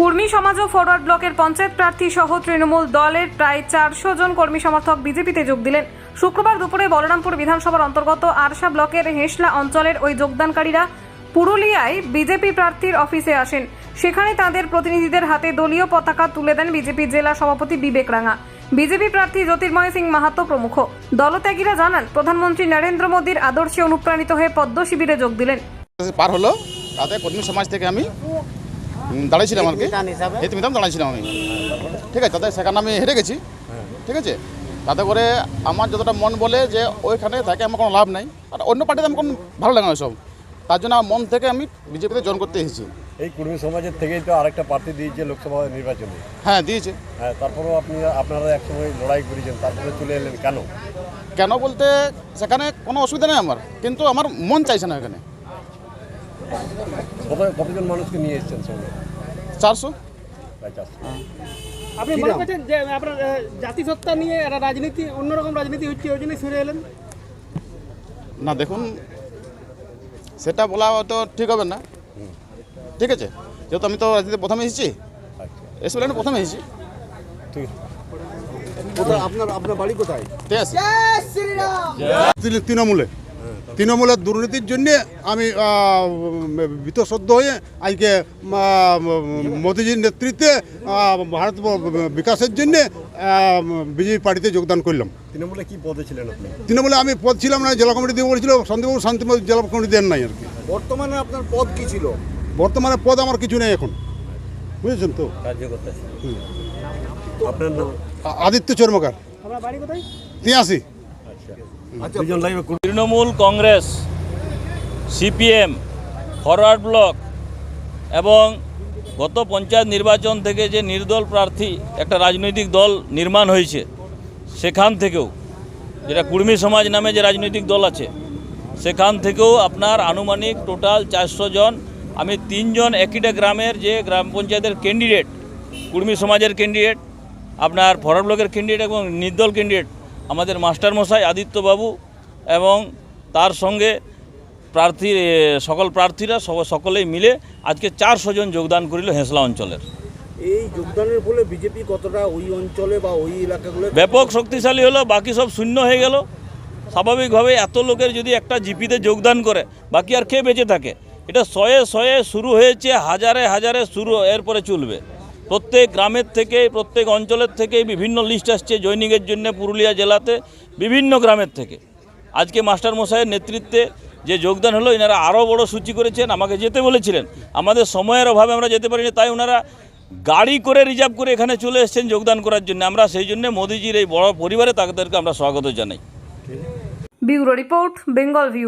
কুর্মী সমাজ ও ফরওয়ার্ড ব্লকের পঞ্চায়েত প্রার্থী সহ তৃণমূল দলের প্রায় চারশো জন কর্মী সমর্থক বিজেপিতে যোগ দিলেন। শুক্রবার দুপুরে বলরামপুর বিধানসভার অন্তর্গত আরশা ব্লকের হেসলা অঞ্চলের ওই যোগদানকারীরা পুরুলিয়ায় বিজেপি প্রার্থীর অফিসে আসেন। সেখানে তাদের প্রতিনিধিদের হাতে দলীয় পতাকা তুলে দেন বিজেপি জেলা সভাপতি বিবেক রাঙা। বিজেপি প্রার্থী জ্যোতির্ময় সিং মাহাতো প্রমুখ। দলত্যাগীরা জানান, প্রধানমন্ত্রী নরেন্দ্র মোদীর আদর্শে অনুপ্রাণিত হয়ে পদ্ম শিবিরে যোগ দিলেন। পার হলো, তাতে কর্মী সমাজ থেকে আমি উম, দাঁড়িয়েছিলাম আর কি। হিত মিতাম দাঁড়িয়েছিলাম আমি। ঠিক আছে তাতে সেখানে আমি হেরে গেছি। ঠিক আছে তাতে করে আমার যতটা মন বলে যে ওইখানে থাকে আমার কোনো লাভ নাই। আর অন্য পার্টিতে আমার কোনো ভালো লাগে না সব তার জন্য আমার মন থেকে আমি বিজেপিতে জয়েন করতে এসেছি। এই কুর্মী সমাজের থেকেই তো আরেকটা প্রার্থী দিয়েছে লোকসভা নির্বাচনে। হ্যাঁ দিয়েছে। হ্যাঁ তারপরেও আপনি আপনারা একসময় লড়াই করেছেন তারপরে চলে এলেন কেন? কেন বলতে সেখানে কোনো অসুবিধা নেই আমার। কিন্তু আমার মন চাইছে না এখানে। কতজন মানুষকে নিয়ে এসেছেন সঙ্গে? চারশো। প্রায় চারশো। আপনি মনে করছেন যে আপনার জাতিসত্তা নিয়ে একটা রাজনীতি অন্যরকম রাজনীতি হচ্ছে ওই জন্যই সরে এলেন? না দেখুন সেটা বলা তো ঠিক হবে না। ঠিক আছে? যেহেতু আমি তো রাজনীতি প্রথমে এসেছি। আচ্ছা। এসে লাইনে প্রথমে এসেছি। ঠিক কোথায় আপনার আপনার বাড়ি কোথায়? ঠিক আছে। তৃণমূলে। তৃণমূলের দুর্নীতির জন্যে আমি বীতশ্রদ্ধ হয়ে আজকে মোদিজির নেতৃত্বে ভারত বিকাশের জন্যে বিজেপি পার্টিতে যোগদান করলাম। তৃণমূলে কি পদে ছিলেন আপনি? তৃণমূলে আমি পদ ছিলাম না জেলা কমিটি দিয়ে বলেছিল শান্তিবাবু শান্তি জেলা কমিটি দেন নাই আর কি। বর্তমানে আপনার পদ কি ছিল? বর্তমানে পদ আমার কিছু নেই এখন। বুঝেছেন তো? আদিত্য চর্মকার। আপনার তিয়াশি Trinamool congress CPM forward bloc এবং গত পঞ্চায়েত নির্বাচন থেকে যে নির্দল প্রার্থী একটা রাজনৈতিক দল নির্মাণ হয়েছে সেখান থেকেও যেটা কুর্মী সমাজ নামে যে রাজনৈতিক দল আছে সেখান থেকেও আপনার আনুমানিক টোটাল চারশো জন আমি তিনজন একইটা গ্রামের যে গ্রাম পঞ্চায়েতের ক্যান্ডিডেট কুর্মী সমাজের ক্যান্ডিডেট আপনার ফরওয়ার্ড ব্লকের ক্যান্ডিডেট এবং নির্দল ক্যান্ডিডেট আমাদের মাস্টারমশাই আদিত্যবাবু এবং তার সঙ্গে প্রার্থী সকল প্রার্থীরা সকলেই মিলে আজকে চারশো জন যোগদান করিল হেঁসলা অঞ্চলের। এই যোগদানের ফলে বিজেপি কতটা ওই অঞ্চলে বা ওই এলাকাগুলো ব্যাপক শক্তিশালী হলো বাকি সব শূন্য হয়ে গেল। স্বাভাবিকভাবে এত লোকের যদি একটা জিপিতে যোগদান করে বাকি আর কে বেঁচে থাকে? এটা শয়ে শয়ে শুরু হয়েছে হাজারে হাজারে শুরু এরপরে চলবে। প্রত্যেক গ্রামের থেকে, প্রত্যেক অঞ্চলের থেকে বিভিন্ন লিস্ট আসছে জৈনিকের জন্য পুরুলিয়া জেলাতে, বিভিন্ন গ্রামের থেকে। আজকে মাস্টার মশাইয়ের নেতৃত্বে যে যোগদান হলো, এনারা আরও বড় সূচি করেছেন, আমাকে যেতে বলেছিলেন। আমাদের সময়ের অভাবে আমরা যেতে পারিনি, তাই ওনারা গাড়ি করে রিজার্ভ করে এখানে চলে এসেছেন যোগদান করার জন্য। আমরা সেই জন্য মোদিজির এই বড় পরিবারে তাদেরকে আমরা স্বাগত জানাই। Bureau report, Bengal view.